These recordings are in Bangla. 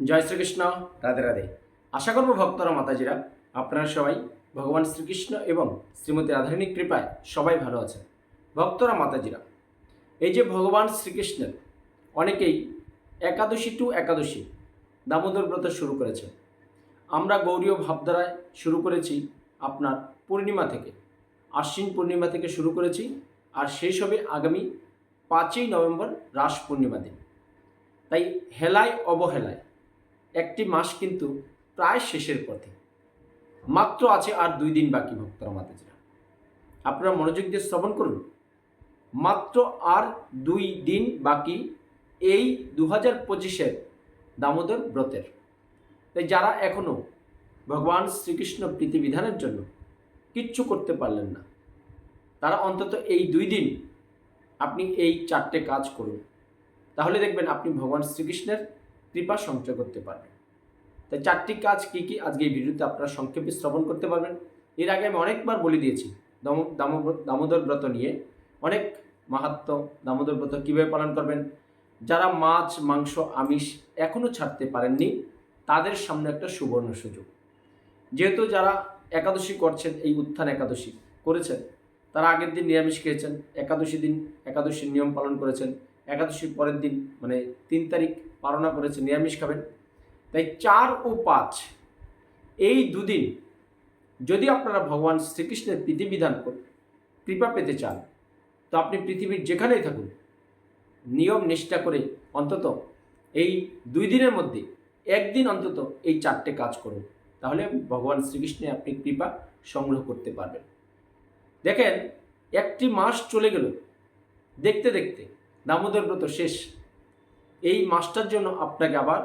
জয় শ্রীকৃষ্ণ। রাধে রাধে। আশা করব ভক্তরা মাতাজিরা আপনারা সবাই ভগবান শ্রীকৃষ্ণ এবং শ্রীমতী রাধারণী কৃপায় সবাই ভালো আছেন। ভক্তরা মাতাজিরা এই যে ভগবান শ্রীকৃষ্ণের অনেকেই একাদশী টু একাদশী দামোদর ব্রত শুরু করেছে আমরা গৌরীয় ভাবধারায় শুরু করেছি আপনার পূর্ণিমা থেকে আশ্বিন পূর্ণিমা থেকে শুরু করেছি আর শেষ হবে আগামী পাঁচই নভেম্বর রাস পূর্ণিমা দিন। তাই হেলায় অবহেলায় একটি মাস কিন্তু প্রায় শেষের পথে। মাত্র আছে আর দুই দিন বাকি, ভক্তরা মাতাজিরা। আপনারা মনোযোগ দিয়ে শ্রবণ করুন। মাত্র আর দুই দিন বাকি এই দু হাজার পঁচিশের দামোদর ব্রতের। তাই যারা এখনও ভগবান শ্রীকৃষ্ণ প্রীতিবিধানের জন্য কিচ্ছু করতে পারলেন না, তারা অন্তত এই দুই দিন আপনি এই চারটে কাজ করুন। তাহলে দেখবেন আপনি ভগবান শ্রীকৃষ্ণের কৃপা সঞ্চয় করতে পারবেন। তাই চারটি কাজ কি কি? আজকে এই ভিডিওতে আপনারা সংক্ষেপে শ্রবণ করতে পারবেন। এর আগে আমি অনেকবার বলে দিয়েছি, দাম, দামো- দামোদর ব্রত নিয়ে। অনেক মাহাত্ম দামোদর ব্রত কীভাবে পালন করবেন? যারা মাছ, মাংস, আমিষ এখনও ছাড়তে পারেননি, তাদের সামনে একটা সুবর্ণ সুযোগ। যেহেতু যারা একাদশী করছেন, এই উত্থান একাদশী করেছেন, তারা আগের দিন নিরামিষ খেয়েছেন, একাদশী দিন, একাদশীর নিয়ম পালন করেছেন, একাদশীর পরের দিন মানে তিন তারিখ পালনা করেছে, নিরামিষ খাবেন। তাই চার ও পাঁচ, এই দুদিন যদি আপনারা ভগবান শ্রীকৃষ্ণের করে, কৃপা পেতে চান, তো আপনি পৃথিবীর যেখানেই থাকুন, নিয়ম নিষ্ঠা করে অন্তত এই দুই দিনের মধ্যে, একদিন অন্তত এই চারটে কাজ করুন। তাহলে ভগবান শ্রীকৃষ্ণে আপনি কৃপা সংগ্রহ করতে পারবেন। দেখেন, একটি মাস চলে গেল। দেখতে দেখতে দামোদর ব্রত শেষ। এই মাসটার জন্য আপনাকে আবার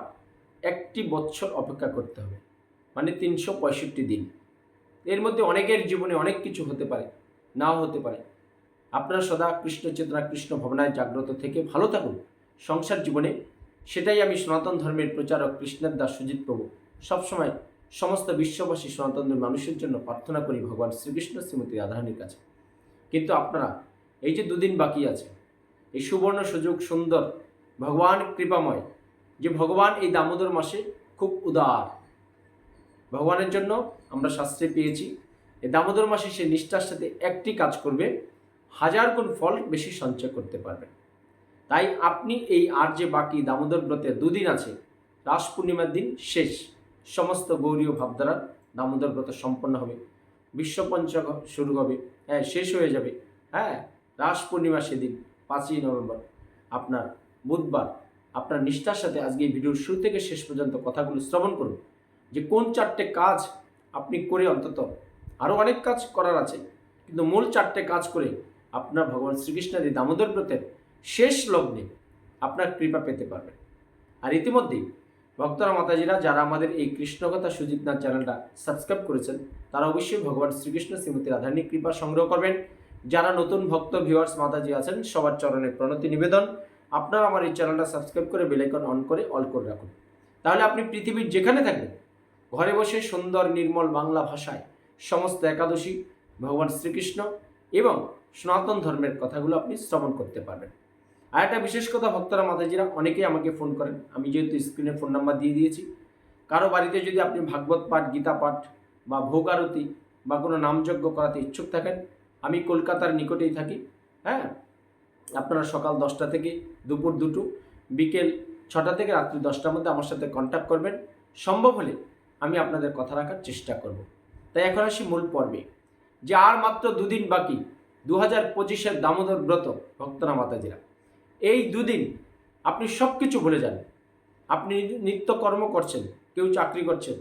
একটি বছর অপেক্ষা করতে হবে। মানে তিনশো পঁয়ষট্টি দিন। এর মধ্যে অনেকের জীবনে অনেক কিছু হতে পারে, নাও হতে পারে। আপনারা সদা কৃষ্ণ চেতনা, কৃষ্ণ ভাবনায় জাগ্রত থেকে ভালো থাকুন। সংসার জীবনে সেটাই আমি সনাতন ধর্মের প্রচারক কৃষ্ণের দাস সুজিত প্রভু সবসময় সমস্ত বিশ্ববাসী সনাতন মানুষের জন্য প্রার্থনা করি ভগবান শ্রীকৃষ্ণ শ্রীমতী রাধারানীর কাছে। কিন্তু আপনারা, এই যে দুদিন বাকি আছে, এই সুবর্ণ সুযোগ, সুন্দর ভগবান কৃপাময়। যে ভগবান এই দামোদর মাসে খুব উদার। ভগবানের জন্য আমরা শাস্ত্রে পেয়েছি। এই দামোদর মাসে সে নিষ্ঠার সাথে একটি কাজ করবে, হাজার গুণ ফল বেশি সঞ্চয় করতে পারবেন তাই আপনি এই আর যে বাকি দামোদর ব্রতে দুদিন আছে, রাস পূর্ণিমার দিন শেষ, সমস্ত গৌরীয় ভাবধারা দামোদর ব্রত সম্পন্ন হবে। বিশ্বপঞ্চক শুরু হবে হ্যাঁ শেষ হয়ে যাবে। হ্যাঁ রাস পূর্ণিমা সেদিন, পাঁচই নভেম্বর, আপনার বুধবার আপনার নিষ্ঠার সাথে আজকে এই ভিডিওর শুরু থেকে শেষ পর্যন্ত কথাগুলো শ্রবণ করুন। যে কোন চারটে কাজ আপনি করে অন্তত আরও অনেক কাজ করার আছে, কিন্তু মূল চারটে কাজ করে আপনার ভগবান শ্রীকৃষ্ণের এই দামোদর ব্রতের শেষ লগ্নে আপনার কৃপা পেতে পারবেন। আর ইতিমধ্যেই ভক্তরা, মাতাজিরা, যারা আমাদের এই কৃষ্ণকথা সুজিত নাথ চ্যানেলটা সাবস্ক্রাইব করেছেন, তারা অবশ্যই ভগবান শ্রীকৃষ্ণ শ্রীমতী রাধারণী কৃপা সংগ্রহ করবেন। যারা নতুন ভক্ত ভিউয়ার্স মাতাজি আছেন, সবার চরণে প্রণতি নিবেদন। আপনারা আমার এই চ্যানেলটা সাবস্ক্রাইব করে বেলাইকন অন করে অল করে রাখুন। তাহলে আপনি পৃথিবীর যেখানে থাকবেন, ঘরে বসে সুন্দর নির্মল বাংলা ভাষায় সমস্ত একাদশী, ভগবান শ্রীকৃষ্ণ এবং সনাতন ধর্মের কথাগুলো আপনি শ্রবণ করতে পারবেন। আর একটা বিশেষ কথা, ভক্তরা মাতাজিরা অনেকেই আমাকে ফোন করেন। আমি যেহেতু স্ক্রিনে ফোন নাম্বার দিয়ে দিয়েছি। কারও বাড়িতে যদি আপনি ভাগবত পাঠ, গীতা পাঠ বা ভোগ আরতি বা কোনো নামযজ্ঞ করাতে ইচ্ছুক থাকেন, আমি কলকাতার নিকটেই থাকি হ্যাঁ? আপনারা সকাল দশটা থেকে দুপুর দুটো, বিকেল ছটা থেকে রাত্রি দশটার মধ্যে আমার সাথে কন্ট্যাক্ট করবেন। সম্ভব হলে আমি আপনাদের কথা রাখার চেষ্টা করব। তাই এখন আসি মূল পর্বে, যে আর মাত্র দুদিন বাকি দু হাজার পঁচিশের দামোদর ব্রত, ভক্তরা মাতাজিরা। এই দুদিন আপনি সব কিছু ভুলে যান। আপনি নিত্যকর্ম করছেন, কেউ চাকরি করছেন,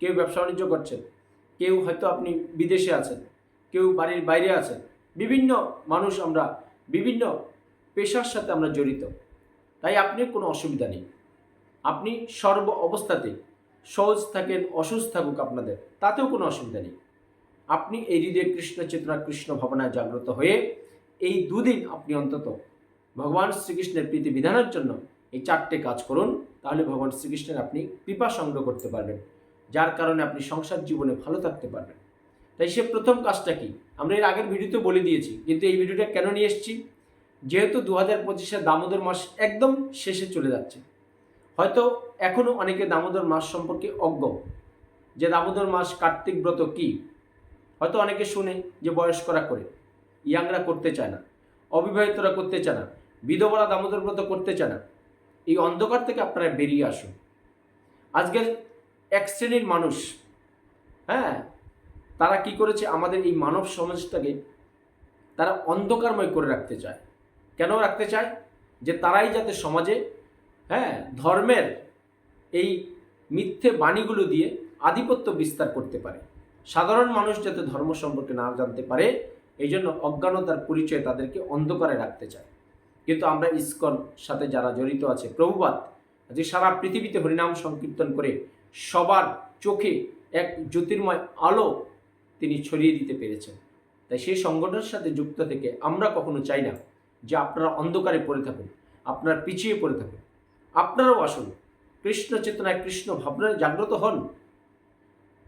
কেউ ব্যবসা বাণিজ্য করছেন, কেউ হয়তো আপনি বিদেশে আছেন, কেউ বাড়ির বাইরে আছেন। বিভিন্ন মানুষ আমরা বিভিন্ন পেশার সাথে আমরা জড়িত। তাই আপনি কোনো অসুবিধা নেই। আপনি সর্ব অবস্থাতে সহজ থাকেন, অসুস্থ থাকুক আপনাদের, তাতেও কোনো অসুবিধা নেই। আপনি এই হৃদয়ে কৃষ্ণ চেতনা কৃষ্ণ ভাবনায় জাগ্রত হয়ে এই দুদিন আপনি অন্তত ভগবান শ্রীকৃষ্ণের প্রীতি বিধানের জন্য এই চারটে কাজ করুন, তাহলে ভগবান শ্রীকৃষ্ণের আপনি কৃপা সংগ্রহ করতে পারবেন, যার কারণে আপনি সংসার জীবনে ভালো থাকতে পারবেন। তাই সে প্রথম কাজটা কি? আমরা এর আগের ভিডিওতে বলে দিয়েছি, কিন্তু এই ভিডিওটা কেন নিয়ে এসেছি? যেহেতু দু হাজার পঁচিশে দামোদর মাস একদম শেষে চলে যাচ্ছে। হয়তো এখনও অনেকে দামোদর মাস সম্পর্কে অজ্ঞ। যে দামোদর মাস কার্তিক ব্রত কি? হয়তো অনেকে শুনে যে বয়স্করা করে। ইয়াংরা করতে চায় না। অবিবাহিতরা করতে চায় না। বিধবরা দামোদর ব্রত করতে চায় না। এই অন্ধকার থেকে আপনারা বেরিয়ে আসুন। আজকের এক শ্রেণির মানুষ হ্যাঁ তারা কি করেছে? আমাদের এই মানব সমাজটাকে তারা অন্ধকারময় করে রাখতে চায়। কেন রাখতে চায়? যে তারাই যাতে সমাজে হ্যাঁ ধর্মের এই মিথ্যে বাণীগুলো দিয়ে আধিপত্য বিস্তার করতে পারে। সাধারণ মানুষ যাতে ধর্ম সম্পর্কে না জানতে পারে এই জন্য অজ্ঞানতার পরিচয় তাদেরকে অন্ধকারে রাখতে চায়। কিন্তু আমরা ইস্কন সাথে যারা জড়িত আছে প্রভুবাদ যে সারা পৃথিবীতে হরিনাম সংকীর্তন করে সবার চোখে এক জ্যোতির্ময় আলো তিনি ছড়িয়ে দিতে পেরেছেন। তাই সেই সংগঠনের সাথে যুক্ত থেকে আমরা কখনো চাই না যে আপনারা অন্ধকারে পড়ে থাকেন, আপনার পিছিয়ে পড়ে থাকেন। আপনারাও আসুন। কৃষ্ণ চেতনায় কৃষ্ণ ভাবনায় জাগ্রত হন।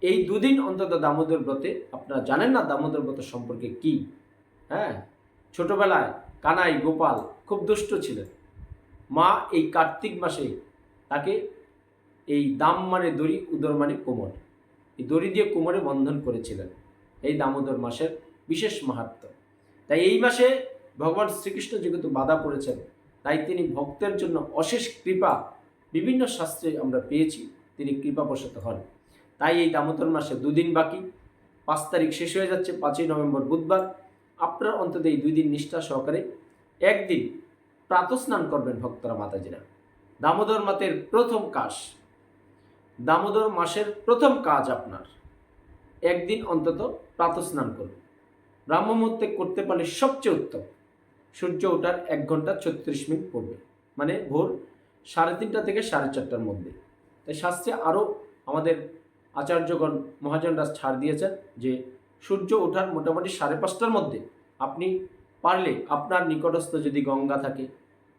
এই দুদিন অন্তত দামোদর ব্রতে, আপনারা জানেন না দামোদর ব্রত সম্পর্কে কি? হ্যাঁ? ছোটবেলায় কানাই গোপাল খুব দুষ্ট ছিলেন। মা এই কার্তিক মাসে তাকে এই দাম মানে দড়ি, উদর মানে কোমর, এই দড়ি দিয়ে কোমরে বন্ধন করেছিলেন। এই দামোদর মাসের বিশেষ মাহাত্ম। তাই এই মাসে ভগবান শ্রীকৃষ্ণ যেহেতু বাধা পড়েছেন, তাই তিনি ভক্তের জন্য অশেষ কৃপা বিভিন্ন শাস্ত্রে আমরা পেয়েছি, তিনি কৃপাবশত হন। তাই এই দামোদর মাসে দুদিন বাকি, পাঁচ তারিখ শেষ হয়ে যাচ্ছে, পাঁচই নভেম্বর বুধবার। আপনারা অন্তত এই দুই দিন নিষ্ঠা সহকারে একদিন প্রাতস্নান করবেন ভক্তরা মাতাজিরা। দামোদর মাতের প্রথম কাজ, দামোদর মাসের প্রথম কাজ আপনার, একদিন অন্তত প্রাতস্নান করুন। ব্রাহ্ম মুহূর্তে করতে পারলে সবচেয়ে উত্তম। সূর্য ওঠার এক ঘণ্টা ছত্রিশ মিনিট পড়বে। মানে ভোর সাড়ে তিনটা থেকে সাড়ে চারটার মধ্যে। তাই শাস্ত্রে আরও আমাদের আচার্যগণ মহাজনরা ছাড় দিয়েছেন যে সূর্য ওঠার মোটামুটি সাড়ে পাঁচটার মধ্যে আপনি পারলে আপনার নিকটস্থ যদি গঙ্গা থাকে,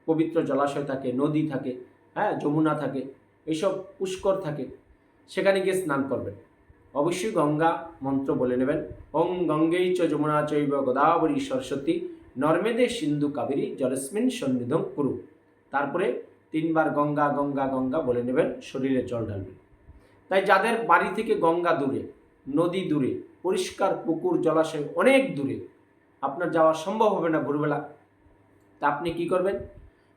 পবিত্র জলাশয় থাকে, নদী থাকে হ্যাঁ যমুনা থাকে এইসব পুষ্কর থাকে, সেখানে গিয়ে স্নান করবেন। অবশ্যই গঙ্গা মন্ত্র বলে নেবেন। ওং গঙ্গেই চ যমুনা চৈব গোদাবরী সরস্বতী। নর্মেদে সিন্ধু কাবেরী, জলস্মিন সন্নিধং কুরু। তারপরে তিনবার গঙ্গা গঙ্গা গঙ্গা বলে নেবেন, শরীরে জল ঢালবেন। তাই যাদের বাড়ি থেকে গঙ্গা দূরে, নদী দূরে, পরিষ্কার পুকুর, জলাশয় অনেক দূরে, আপনার যাওয়া সম্ভব হবে না ভোরবেলা। তা আপনি কি করবেন?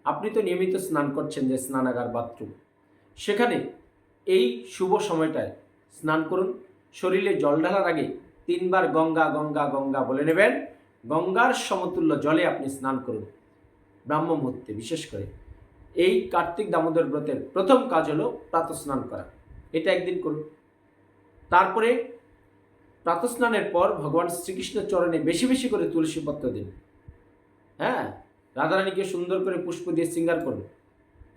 আপনি তো নিয়মিত স্নান করছেন যে স্নানাগার বাথরুম। সেখানে এই শুভ সময়টায় স্নান করুন। শরীরে জল ঢালার আগে তিনবার গঙ্গা গঙ্গা গঙ্গা বলে নেবেন গঙ্গার সমতুল্য জলে আপনি স্নান করুন ব্রাহ্ম মুহূর্তে বিশেষ করে। এই কার্তিক দামোদর ব্রতের প্রথম কাজ হলো প্রাতঃস্নান করা। এটা একদিন করুন। তারপরে প্রাতঃস্নানের পর ভগবান শ্রীকৃষ্ণের চরণে বেশি বেশি করে তুলসী পত্র দিন। হ্যাঁ রাধারানীকে সুন্দর করে পুষ্প দিয়ে শৃঙ্গার করুন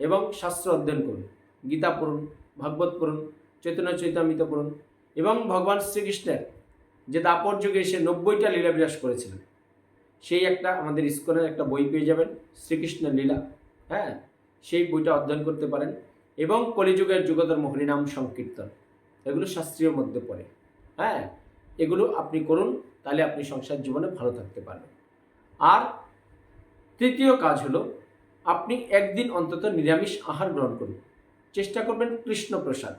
এবং শাস্ত্র অধ্যয়ন করুন। গীতা পড়ুন, ভাগবত পড়ুন, চৈতন্য চৈতামিত পড়ুন এবং ভগবান শ্রীকৃষ্ণের যে দাপর যুগে এসে নব্বইটা লীলা লীলাবিলাস করেছিলেন। সেই একটা আমাদের ইস্কনের একটা বই পেয়ে যাবেন, শ্রীকৃষ্ণের লীলা। হ্যাঁ? সেই বইটা অধ্যয়ন করতে পারেন এবং কলিযুগের যুগধর হরিনাম সংকীর্তন। এগুলো শাস্ত্রীয় মধ্যে পড়ে। হ্যাঁ? এগুলো আপনি করুন, তাহলে আপনি সংসার জীবনে ভালো থাকতে পারবেন। আর তৃতীয় কাজ হলো, আপনি একদিন অন্তত নিরামিষ আহার গ্রহণ করুন। চেষ্টা করবেন কৃষ্ণ প্রসাদ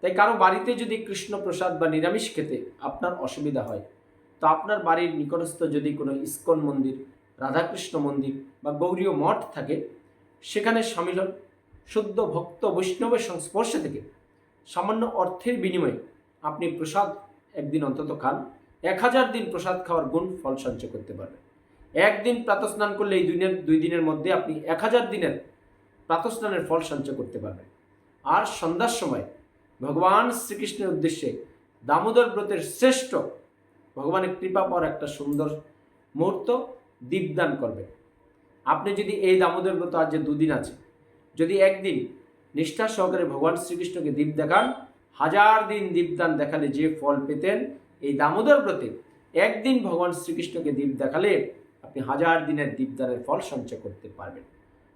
তাই কারও বাড়িতে যদি কৃষ্ণ প্রসাদ বা নিরামিষ খেতে আপনার অসুবিধা হয় তো আপনার বাড়ির নিকটস্থ যদি কোনো ইস্কন মন্দির, রাধাকৃষ্ণ মন্দির বা গৌরীয় মঠ থাকে, সেখানে সামিল হন শুদ্ধ ভক্ত বৈষ্ণবের সংস্পর্শে থেকে সামান্য অর্থের বিনিময়ে আপনি প্রসাদ একদিন অন্তত খান। এক হাজার দিন প্রসাদ খাওয়ার গুণ ফল সঞ্চয় করতে পারবেন। একদিন প্রাতস্নান করলে এই দিনের দুই দিনের মধ্যে আপনি এক হাজার দিনের প্রাতস্নানের ফল সঞ্চয় করতে পারবেন। আর সন্ধ্যার সময় ভগবান শ্রীকৃষ্ণের উদ্দেশ্যে দামোদর ব্রতের শ্রেষ্ঠ ভগবানের কৃপা পাওয়ার একটা সুন্দর মুহূর্ত দীপদান করবেন। আপনি যদি এই দামোদর ব্রত আজ যে দুদিন আছে, যদি একদিন নিষ্ঠা সহকারে ভগবান শ্রীকৃষ্ণকে দীপ দেখান, হাজার দিন দীপদান দেখালে যে ফল পেতেন এই দামোদর ব্রতে, একদিন ভগবান শ্রীকৃষ্ণকে দীপ দেখালে আপনি হাজার দিনের দীপদানের ফল সঞ্চয় করতে পারবেন।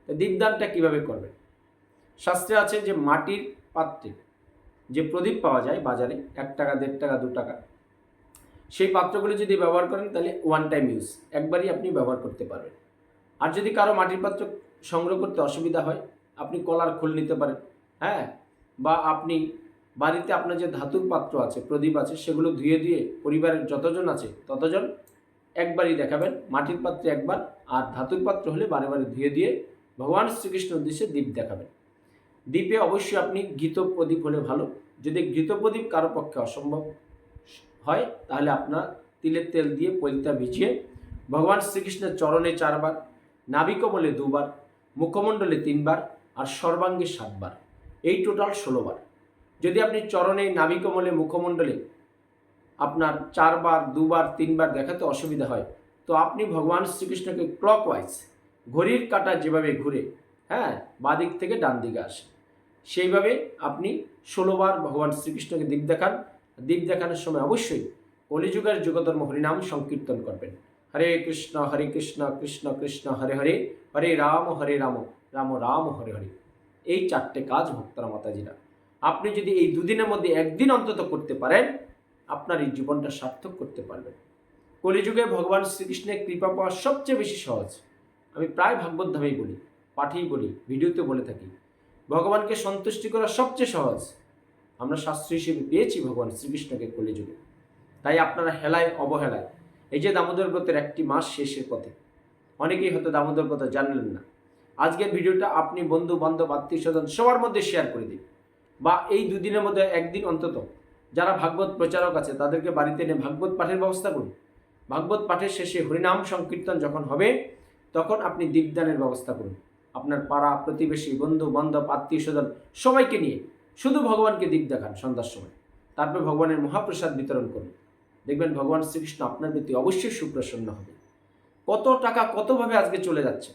তো দীপদানটা কীভাবে করবেন? শাস্ত্রে আছে যে মাটির পাত্রে যে প্রদীপ পাওয়া যায় বাজারে, এক টাকা, দেড় টাকা, দু টাকা সেই পাত্রগুলি যদি ব্যবহার করেন, তাহলে ওয়ান টাইম ইউজ একবারই আপনি ব্যবহার করতে পারবেন। আর যদি কারও মাটির পাত্র সংগ্রহ করতে অসুবিধা হয়, আপনি কলার খোল নিতে পারেন হ্যাঁ? বা আপনি বাড়িতে আপনার যে ধাতুর পাত্র আছে, প্রদীপ আছে, সেগুলো ধুয়ে ধুয়ে পরিবারের যতজন আছে, ততজন একবারই দেখাবেন, মাটির পাত্রে একবার, আর ধাতুর পাত্র হলে বারে বারে ধুয়ে দিয়ে ভগবান শ্রীকৃষ্ণের উদ্দেশ্যে দ্বীপ দেখাবেন। দ্বীপে অবশ্যই আপনি ঘৃত প্রদীপ হলে ভালো। যদি ঘৃত প্রদীপ কারও পক্ষে অসম্ভব হয়, তাহলে আপনার তিলের তেল দিয়ে পৈতা ভিজিয়ে ভগবান শ্রীকৃষ্ণের চরণে চারবার নাবিকমলে দুবার, মুখমণ্ডলে তিনবার আর সর্বাঙ্গে সাতবার। এই টোটাল ষোলোবার। যদি আপনি চরণে নাবিকমলে মুখমণ্ডলে আপনার চারবার, দুবার, তিনবার দেখাতে অসুবিধা হয়, তো আপনি ভগবান শ্রীকৃষ্ণকে ক্লকওয়াইজ ঘড়ির কাঁটা যেভাবে ঘুরে হ্যাঁ বাদিক থেকে ডান দিকে আসে, সেইভাবে আপনি ষোলোবার ভগবান শ্রীকৃষ্ণকে দিক দেখান দ্বীপ দেখানোর সময় অবশ্যই কলিযুগের যুগধর্ম হরিনাম সংকীর্তন করবেন। হরে কৃষ্ণ হরে কৃষ্ণ কৃষ্ণ কৃষ্ণ, হরে হরে হরে রাম হরে রাম রাম রাম, হরে হরে। এই চারটে কাজ ভক্তরা মাতাজিরা। আপনি যদি এই দুদিনের মধ্যে একদিন অন্তত করতে পারেন, আপনার এই জীবনটা সার্থক করতে পারবেন। কলিযুগে ভগবান শ্রীকৃষ্ণের কৃপা পাওয়া সবচেয়ে বেশি সহজ। আমি প্রায় ভাগবত ধামেই বলি, পাঠেই বলি ভিডিওতে বলে থাকি। ভগবানকে সন্তুষ্টি করা সবচেয়ে সহজ। আমরা শাস্ত্র হিসেবে পেয়েছি ভগবান শ্রীকৃষ্ণকে কলিযুগে তাই আপনারা হেলায় অবহেলায়। এই যে দামোদর ব্রতের একটি মাস শেষের পথে। অনেকেই হয়তো দামোদর ব্রত জানলেন না। আজকের ভিডিওটা আপনি বন্ধু, বান্ধব, আত্মীয় স্বজন সবার মধ্যে শেয়ার করে দিন। বা এই দুদিনের মধ্যে একদিন অন্তত যারা ভাগবত প্রচারক আছে, তাদেরকে বাড়িতে এনে ভাগবত পাঠের ব্যবস্থা করুন। ভাগবত পাঠের শেষে হরিনাম সংকীর্তন যখন হবে, তখন আপনি দীপদানের ব্যবস্থা করুন। আপনার পাড়া, প্রতিবেশী, বন্ধু, বান্ধব, আত্মীয় স্বজন সবাইকে নিয়ে শুধু ভগবানকে দিক দেখান সন্ধ্যার সময়। তারপর ভগবানের মহাপ্রসাদ বিতরণ করুন। দেখবেন ভগবান শ্রীকৃষ্ণ আপনার প্রতি অবশ্যই সুপ্রসন্ন হবে। কত টাকা কতভাবে আজকে চলে যাচ্ছে?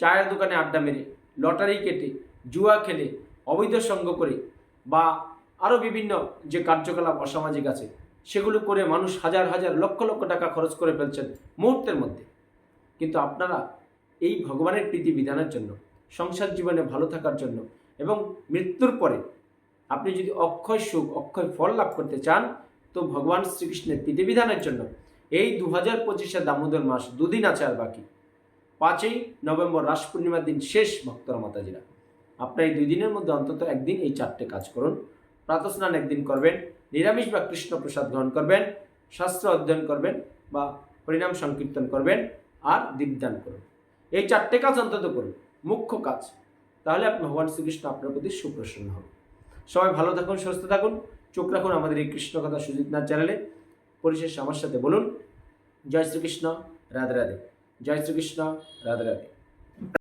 চায়ের দোকানে আড্ডা মেরে, লটারি কেটে, জুয়া খেলে, অবৈধ সঙ্গ করে বা আরও বিভিন্ন যে কার্যকলাপ অসামাজিক আছে, সেগুলো করে মানুষ হাজার হাজার লক্ষ লক্ষ টাকা খরচ করে ফেলছেন মুহূর্তের মধ্যে। কিন্তু আপনারা এই ভগবানের প্রীতি বিধানের জন্য, সংসার জীবনে ভালো থাকার জন্য এবং মৃত্যুর পরে আপনি যদি অক্ষয় সুখ, অক্ষয় ফল লাভ করতে চান, তো ভগবান শ্রীকৃষ্ণের বিধিবিধানের জন্য এই দু হাজার পঁচিশে দামোদর মাস দুদিন আছে আর বাকি। পাঁচই নভেম্বর রাস পূর্ণিমার দিন শেষ ভক্তরা মাতাজিরা। আপনার এই দুই দিনের মধ্যে অন্তত একদিন এই চারটে কাজ করুন। প্রাতস্নান একদিন করবেন, নিরামিষ বা কৃষ্ণ প্রসাদ গ্রহণ করবেন, শাস্ত্র অধ্যয়ন করবেন বা হরিনাম সংকীর্তন করবেন আর দীপদান করুন। এই চারটে কাজ অন্তত করুন। মুখ্য কাজ। তাহলে আপনি ভগবান শ্রীকৃষ্ণ আপনার প্রতি সুপ্রসন্ন হবে সবাই ভালো থাকুন, সুস্থ থাকুন। চোখ রাখুন আমাদের এই কৃষ্ণ কথা সুজিত নাথ চ্যানেলে। পরিশেষে আমার সাথে বলুন, জয় শ্রীকৃষ্ণ, রাধে রাধে। জয় শ্রীকৃষ্ণ, রাধে রাধে।